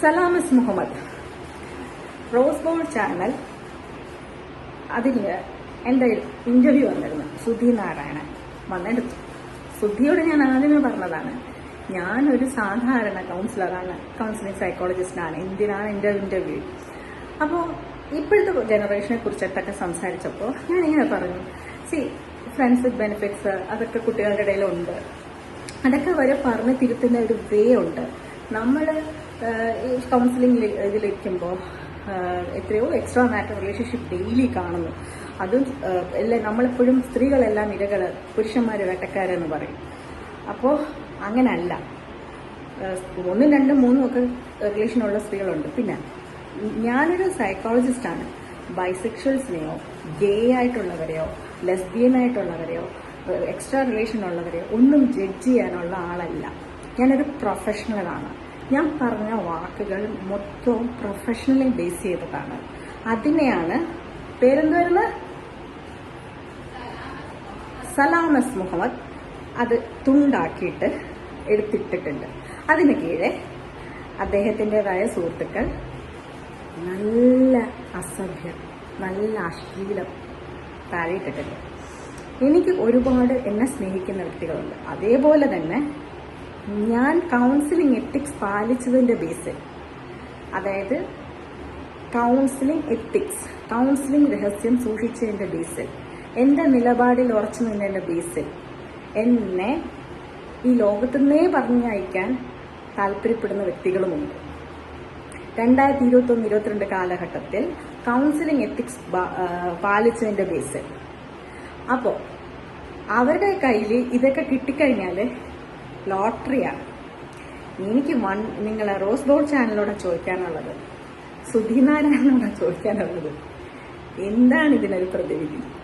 സലാമിസ് Muhammad. Rose ball channel അതിൽ എന്റെ interview വന്നിരുന്നു. സുധി നാരായണൻ വന്നെടുത്തു. സുധിയോട് ഞാൻ ആദ്യമേ പറഞ്ഞതാണ് ഞാനൊരു സാധാരണ കൗൺസിലറാണ് കൗൺസിലിംഗ് സൈക്കോളജിസ്റ്റാണ് എന്തിനാണ് എന്റെ ഇന്റർവ്യൂ അപ്പോൾ ഇപ്പോഴത്തെ ജനറേഷനെ കുറിച്ചിട്ടൊക്കെ സംസാരിച്ചപ്പോൾ ഞാൻ ഇങ്ങനെ പറഞ്ഞു സി ഫ്രണ്ട്സ് ബെനിഫിറ്റ്സ് അതൊക്കെ കുട്ടികളുടെ ഇടയിലുണ്ട്. അതൊക്കെ വരെ പറഞ്ഞ് തിരുത്തുന്ന ഒരു വേ ഉണ്ട്. നമ്മൾ ഈ കൗൺസിലിംഗ് ഇതിലിരിക്കുമ്പോൾ എത്രയോ എക്സ്ട്രാ മാറ്റർ റിലേഷൻഷിപ്പ് ഡെയിലി കാണുന്നു. അതും എല്ലാം നമ്മളെപ്പോഴും സ്ത്രീകളെല്ലാം ഇരകൾ പുരുഷന്മാർ വേട്ടക്കാരെന്ന് പറയും. അപ്പോൾ അങ്ങനല്ല. ഒന്നും രണ്ടും മൂന്നും ഒക്കെ റിലേഷനുള്ള സ്ത്രീകളുണ്ട്. പിന്നെ ഞാനൊരു സൈക്കോളജിസ്റ്റാണ് ബൈസെക്ഷൽസിനെയോ ഗേ ആയിട്ടുള്ളവരെയോ ലെസ്ബിയൻ ആയിട്ടുള്ളവരെയോ എക്സ്ട്രാ റിലേഷൻ ഉള്ളവരെയോ ഒന്നും ജഡ്ജ് ചെയ്യാനുള്ള ആളല്ല. ഞാനൊരു പ്രൊഫഷണലാണ് ഞാൻ പറഞ്ഞ വാക്കുകൾ മൊത്തവും പ്രൊഫഷണലി ബേസ് ചെയ്തതാണ്. അതിനെയാണ് പേരെന്തായിരുന്നു സലാമസ് മുഹമ്മദ്. അത് തുണ്ടാക്കിയിട്ട് എടുത്തിട്ടിട്ടുണ്ട്. അതിന് കീഴെ അദ്ദേഹത്തിന്റെതായ സുഹൃത്തുക്കൾ. നല്ല അസഭ്യം നല്ല അശ്ലീലം താഴെയിട്ടിട്ടുണ്ട്. എനിക്ക് ഒരുപാട് എന്നെ സ്നേഹിക്കുന്ന വ്യക്തികളുണ്ട്. അതേപോലെ തന്നെ ഞാൻ കൗൺസിലിംഗ് എത്തിക്സ് പാലിച്ചതിന്റെ ബേസിൽ അതായത് കൗൺസിലിംഗ് എത്തിക്സ് കൗൺസിലിംഗ് രഹസ്യം സൂക്ഷിച്ചതിന്റെ ബേസിൽ എന്റെ നിലപാടിൽ ഉറച്ചു നിന്നതിന്റെ ബേസിൽ എന്നെ ഈ ലോകത്തുനിന്നേ പറഞ്ഞയക്കാൻ താല്പര്യപ്പെടുന്ന വ്യക്തികളുമുണ്ട്. രണ്ടായിരത്തി ഇരുപത്തൊന്ന് ഇരുപത്തിരണ്ട് കാലഘട്ടത്തിൽ കൗൺസിലിംഗ് എത്തിക്സ് പാലിച്ചതിന്റെ ബേസിൽ അപ്പോൾ അവരുടെ കയ്യിൽ ഇതൊക്കെ കിട്ടിക്കഴിഞ്ഞാൽ ലോട്ടറിയാണ്. എനിക്ക് വൺ നിങ്ങളെ റോസ് ബോൾ ചാനലോടെ ചോദിക്കാനുള്ളത്. സുധീനാരായണോടെ ചോദിക്കാനുള്ളത്. എന്താണ് ഇതിനൊരു പ്രതിവിധി?